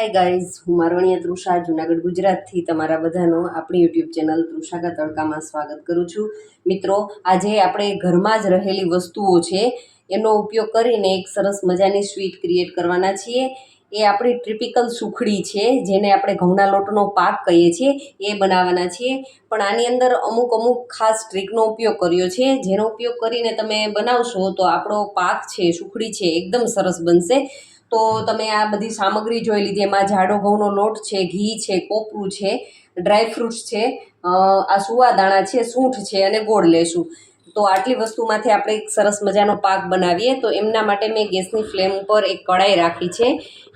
Hi guys હું મારવણીયા તૃષા જુનાગઢ, ગુજરાતથી તમારા બધાનો આપણી યુટ્યુબ ચેનલ તૃષાકા તડકામાં સ્વાગત કરું છું. મિત્રો, આજે આપણે ઘરમાં જ રહેલી વસ્તુઓ છે, એનો ઉપયોગ કરીને એક સરસ મજાની સ્વીટ ક્રિએટ કરવાના છીએ. એ આપણી ટ્રિપિકલ સુખડી છે, જેને આપણે ઘઉંના લોટનો પાક કહીએ છીએ, એ બનાવવાના છીએ. પણ આની અંદર અમુક અમુક ખાસ ટ્રીકનો ઉપયોગ કર્યો છે, જેનો ઉપયોગ કરીને તમે બનાવશો તો આપણો પાક છે, સુખડી છે, એકદમ સરસ બનશે. તો તમે આ બધી સામગ્રી જોઈ લીધી, એમાં જાડો, ઘઉંનો લોટ છે, ઘી છે, કોપરું છે, ડ્રાય ફ્રૂટ્સ છે આ સુવા દાણા છે, સૂંઠ છે અને ગોળ લેશું. તો આટલી વસ્તુમાંથી આપણે એક સરસ મજાનો પાક બનાવીએ. તો એમના માટે મેં ગેસની ફ્લેમ ઉપર એક કડાઈ રાખી છે.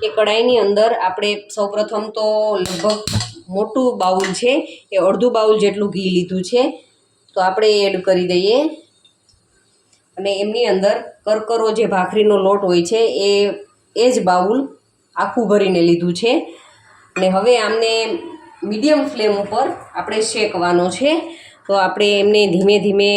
એ કડાઈની અંદર આપણે સૌપ્રથમ તો લગભગ મોટું બાઉલ છે, એ અડધું બાઉલ જેટલું ઘી લીધું છે. તો આપણે એડ કરી દઈએ. અને એમની અંદર કરકરો જે ભાખરીનો લોટ હોય છે, એ એ જ બાઉલ આખું ભરીને લીધું છે. અને હવે આમને મીડિયમ ફ્લેમ ઉપર આપણે શેકવાનો છે. તો આપણે એમને ધીમે ધીમે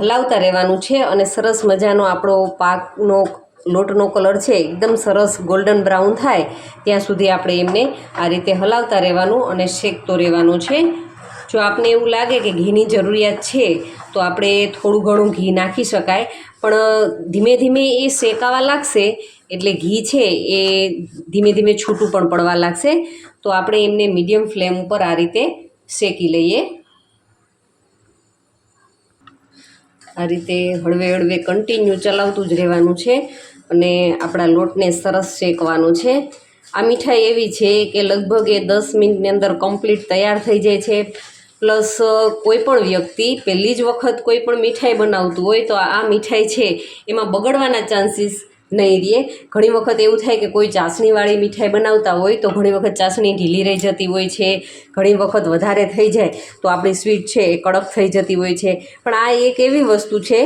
હલાવતા રહેવાનું છે અને સરસ મજાનો આપણો પાકનો, લોટનો કલર છે એકદમ સરસ ગોલ્ડન બ્રાઉન થાય ત્યાં સુધી આપણે એમને આ રીતે હલાવતા રહેવાનું અને શેકતો રહેવાનું છે. જો આપને એવું લાગે કે ઘીની જરૂરિયાત છે, તો આપણે થોડું ઘણું ઘી નાખી શકાય. પણ ધીમે ધીમે એ શેકાવા લાગશે એટલે ઘી છે એ ધીમે ધીમે છૂટું પણ પડવા લાગશે. તો આપણે એમને મીડિયમ ફ્લેમ ઉપર આ રીતે શેકી લઈએ. આ રીતે હળવે હળવે કન્ટિન્યુ ચલાવતું જ રહેવાનું છે અને આપણા લોટને સરસ શેકવાનો છે. આ મીઠાઈ એવી છે કે લગભગ એ દસ મિનિટની અંદર કમ્પ્લીટ તૈયાર થઈ જાય છે. પ્લસ કોઈ પણ વ્યક્તિ પહેલી જ વખત કોઈ પણ મીઠાઈ બનાવતું હોય તો આ મીઠાઈ છે એમાં બગડવાના ચાન્સીસ નહીં રહે ઘણી વખત એવું થાય કે કોઈ ચાસણીવાળી મીઠાઈ બનાવતા હોય તો ઘણી વખત ચાસણી ઢીલી રહી જતી હોય છે, ઘણી વખત વધારે થઈ જાય તો આપણી સ્વીટ છે એ કડક થઈ જતી હોય છે. પણ આ એક એવી વસ્તુ છે,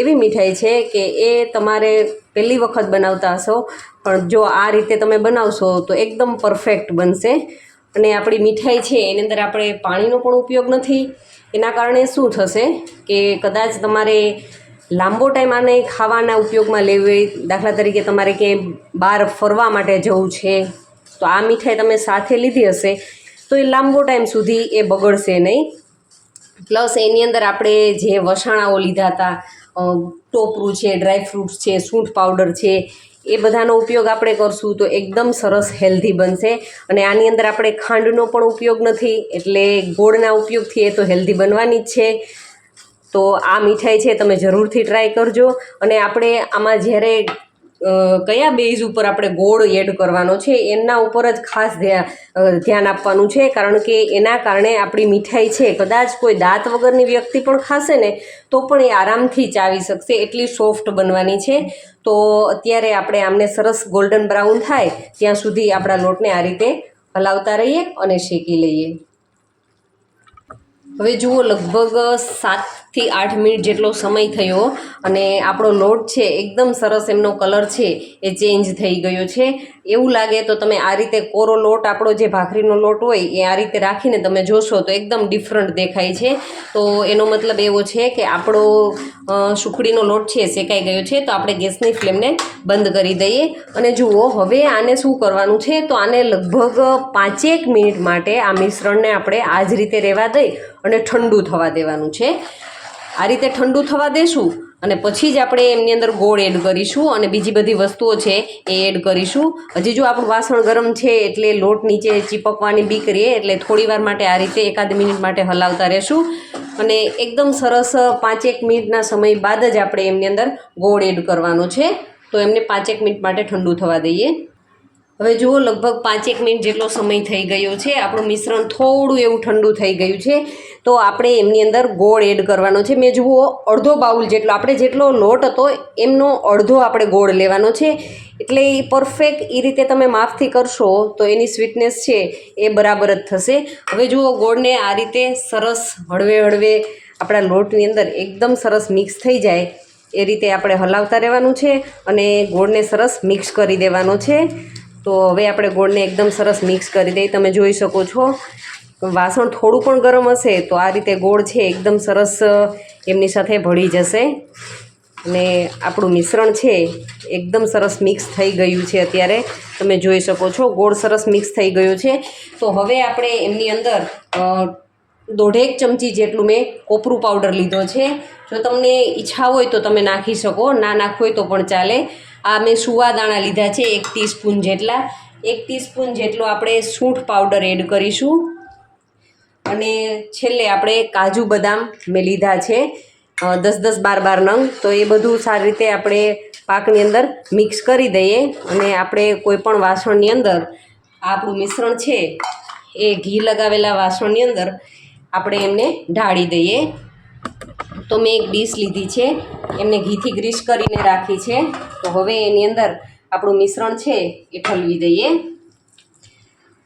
એવી મીઠાઈ છે કે એ તમારે પહેલી વખત બનાવતા હશો, પણ જો આ રીતે તમે બનાવશો તો એકદમ પરફેક્ટ બનશે. અને આપણી મીઠાઈ છે એની અંદર આપણે પાણીનો પણ ઉપયોગ નથી. એના કારણે શું થશે કે કદાચ તમારે લાંબો ટાઈમ આને ખાવાના ઉપયોગમાં લેવી, દાખલા તરીકે તમારે ક્યાંય બહાર ફરવા માટે જવું છે, તો આ મીઠાઈ તમે સાથે લીધી હશે, તો એ લાંબો ટાઈમ સુધી એ બગડશે નહીં. પ્લસ એની અંદર આપણે જે વસાણાઓ લીધા હતા ટોપરું છે ડ્રાયફ્રૂટ્સ છે, સૂંઠ પાવડર છે, એ બધાનો ઉપયોગ આપણે કરશું તો એકદમ સરસ હેલ્ધી બનશે. અને આની અંદર આપણે ખાંડનો પણ ઉપયોગ નથી, એટલે ગોળના ઉપયોગથી એ તો હેલ્ધી બનવાની જ છે. તો આ મીઠાઈ છે તમે જરૂરથી ટ્રાય કરજો. અને આપણે આમાં જ્યારે કયા બેઝ ઉપર આપણે ગોળ એડ કરવાનો છે એના ઉપર જ ખાસ ધ્યાન આપવાનું છે. કારણ કે એના કારણે આપણી મીઠાઈ છે, કદાચ કોઈ દાંત વગરની વ્યક્તિ પણ ખાશે ને, તો પણ એ આરામથી ચાવી શકશે. એટલી સોફ્ટ બનવાની છે. તો અત્યારે આપણે આમને સરસ ગોલ્ડન બ્રાઉન થાય, ત્યાં સુધી આપણા લોટને આ રીતે હલાવતા રહીએ અને શેકી લઈએ. હવે જુઓ, લગભગ સાતથી આઠ મિનિટ જેટલો સમય થયો અને આપણો લોટ છે એકદમ સરસ એમનો કલર છે એ ચેન્જ થઈ ગયો છે. એવું લાગે તો તમે આ રીતે કોરો લોટ, આપણો જે ભાખરીનો લોટ હોય એ આ રીતે રાખીને તમે જોશો તો એકદમ ડિફરન્ટ દેખાય છે. તો એનો મતલબ એવો છે કે આપણો સુખડીનો લોટ છે શેકાઈ ગયો છે તો આપણે ગેસની ફ્લેમને બંધ કરી દઈએ. અને જુઓ, હવે આને શું કરવાનું છે તો આને લગભગ પાંચેક મિનિટ માટે આ મિશ્રણને આપણે આ જ રીતે રહેવા દઈ અને ઠંડુ થવા દેવાનું છે. આ રીતે ઠંડુ થવા દેશું અને પછી જ આપણે એમની અંદર ગોળ એડ કરીશું અને બીજી બધી વસ્તુઓ છે એ એડ કરીશું. હજી જો આપણું વાસણ ગરમ છે એટલે લોટ નીચે ચીપકવાની બીક રહે એટલે થોડી વાર માટે આ રીતે એકાદ મિનિટ માટે હલાવતા રહેશું. અને એકદમ સરસ પાંચેક મિનિટના સમય બાદ જ આપણે એમની અંદર ગોળ એડ કરવાનો છે. તો એમને પાંચેક મિનિટ માટે ઠંડુ થવા દઈએ. હવે જુઓ, લગભગ પાંચેક મિનિટ જેટલો સમય થઈ ગયો છે. આપણું મિશ્રણ થોડું એવું ઠંડુ થઈ ગયું છે. તો આપણે એમની અંદર ગોળ એડ કરવાનો છે. મેં જુઓ, અડધો બાઉલ જેટલો, આપણે જેટલો લોટ હતો, એમનો અડધો આપણે ગોળ લેવાનો છે. એટલે એ પરફેક્ટ એ રીતે તમે માફથી કરશો, તો એની સ્વીટનેસ છે, એ બરાબર જ થશે. હવે જુઓ, ગોળને આ રીતે સરસ હળવે હળવે આપણા લોટની અંદર એકદમ સરસ મિક્સ થઈ જાય. એ રીતે આપણે હલાવતા રહેવાનું છે અને ગોળને સરસ મિક્સ કરી દેવાનો છે. તો હવે આપણે ગોળને એકદમ સરસ મિક્સ કરી દઈએ. તમે જોઈ શકો છો, વાસણ થોડું પણ ગરમ હશે તો આ રીતે ગોળ છે એકદમ સરસ એમની સાથે ભળી જશે. અને આપણું મિશ્રણ છે એકદમ સરસ મિક્સ થઈ ગયું છે અત્યારે. તમે જોઈ શકો છો, ગોળ સરસ મિક્સ થઈ ગયું છે. તો હવે આપણે એમની અંદર દોઢેક ચમચી જેટલું મેં કોપરું પાવડર લીધો છે. જો તમને ઈચ્છા હોય તો તમે નાખી શકો, ના નાખવું હોય તો પણ ચાલે. આ મેં સુવા દાણા લીધા છે એક ટીસ્પૂન જેટલા. એક ટીસ્પૂન જેટલો આપણે સૂંઠ પાવડર એડ કરીશું. અને છેલ્લે આપણે કાજુ બદામ મેં લીધા છે. દસ દસ બાર બાર નંગ. તો એ બધું સારી રીતે આપણે પાકની અંદર મિક્સ કરી દઈએ. અને આપણે કોઈપણ વાસણની અંદર, આપણું મિશ્રણ છે એ ઘી લગાવેલા વાસણની અંદર આપણે એમને ઢાળી દઈએ. તો મેં એક ડીશ લીધી છે, એમને ઘીથી ગ્રીસ કરીને રાખી છે. તો હવે એની અંદર આપણું મિશ્રણ છે એ ઠલવી દઈએ.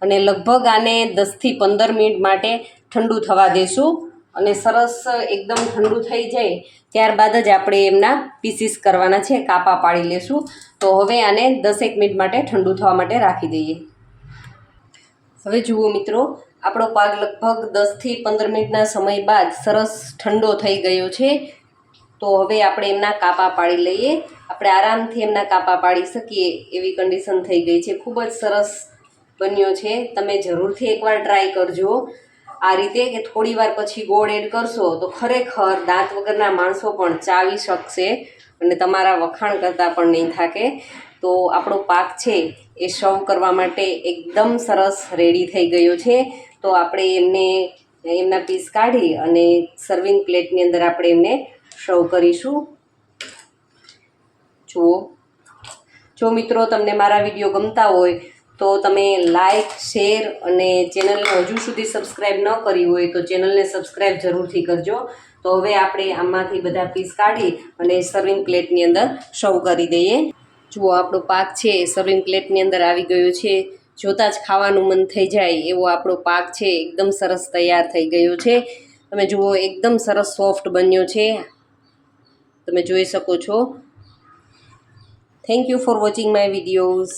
અને લગભગ આને દસથી પંદર મિનિટ માટે ઠંડુ થવા દેશું. અને સરસ એકદમ ઠંડુ થઈ જાય ત્યારબાદ જ આપણે એમના પીસીસ કરવાના છે, કાપા પાડી લેશું. તો હવે આને દસેક મિનિટ માટે ઠંડુ થવા માટે રાખી દઈએ. હવે જુઓ મિત્રો આપણો પાક લગભગ દસથી પંદર મિનિટના સમય બાદ સરસ ઠંડો થઈ ગયો છે. તો હવે આપણે એમના કાપા પાડી લઈએ. આપણે આરામથી એમના કાપા પાડી શકીએ એવી કન્ડિશન થઈ ગઈ છે. ખૂબ જ સરસ બન્યો છે. તમે જરૂરથી એકવાર ટ્રાય કરજો. આ રીતે કે થોડી વાર પછી ગોળ એડ કરશો તો ખરેખર દાંત વગરના માણસો પણ ચાવી શકશે અને તમારા વખાણ કરતાં પણ નહીં થાકે. તો આપણો પાક છે એ સર્વ કરવા માટે એકદમ સરસ રેડી થઈ ગયો છે. તો આપણે એમને, એમના પીસ કાઢી અને સર્વિંગ પ્લેટની અંદર આપણે એમને સર્વ કરીશું. જુઓ. જો મિત્રો તમને મારા વીડિયો ગમતા હોય, તો તમે લાઈક શેર અને ચેનલને હજુ સુધી સબસ્ક્રાઈબ ન કરી હોય, તો ચેનલને સબસ્ક્રાઈબ જરૂરથી કરજો. તો હવે આપણે આમાંથી બધા પીસ કાઢી અને સર્વિંગ પ્લેટની અંદર સર્વ કરી દઈએ. જુઓ આપણો પાક છે એ સર્વિંગ પ્લેટની અંદર આવી ગયો છે, જોતાં જ ખાવાનું મન થઈ જાય એવો આપણો પાક છે, એકદમ સરસ તૈયાર થઈ ગયો છે. તમે જુઓ, એકદમ સરસ સોફ્ટ બન્યો છે. તમે જોઈ શકો છો. Thank you for watching my videos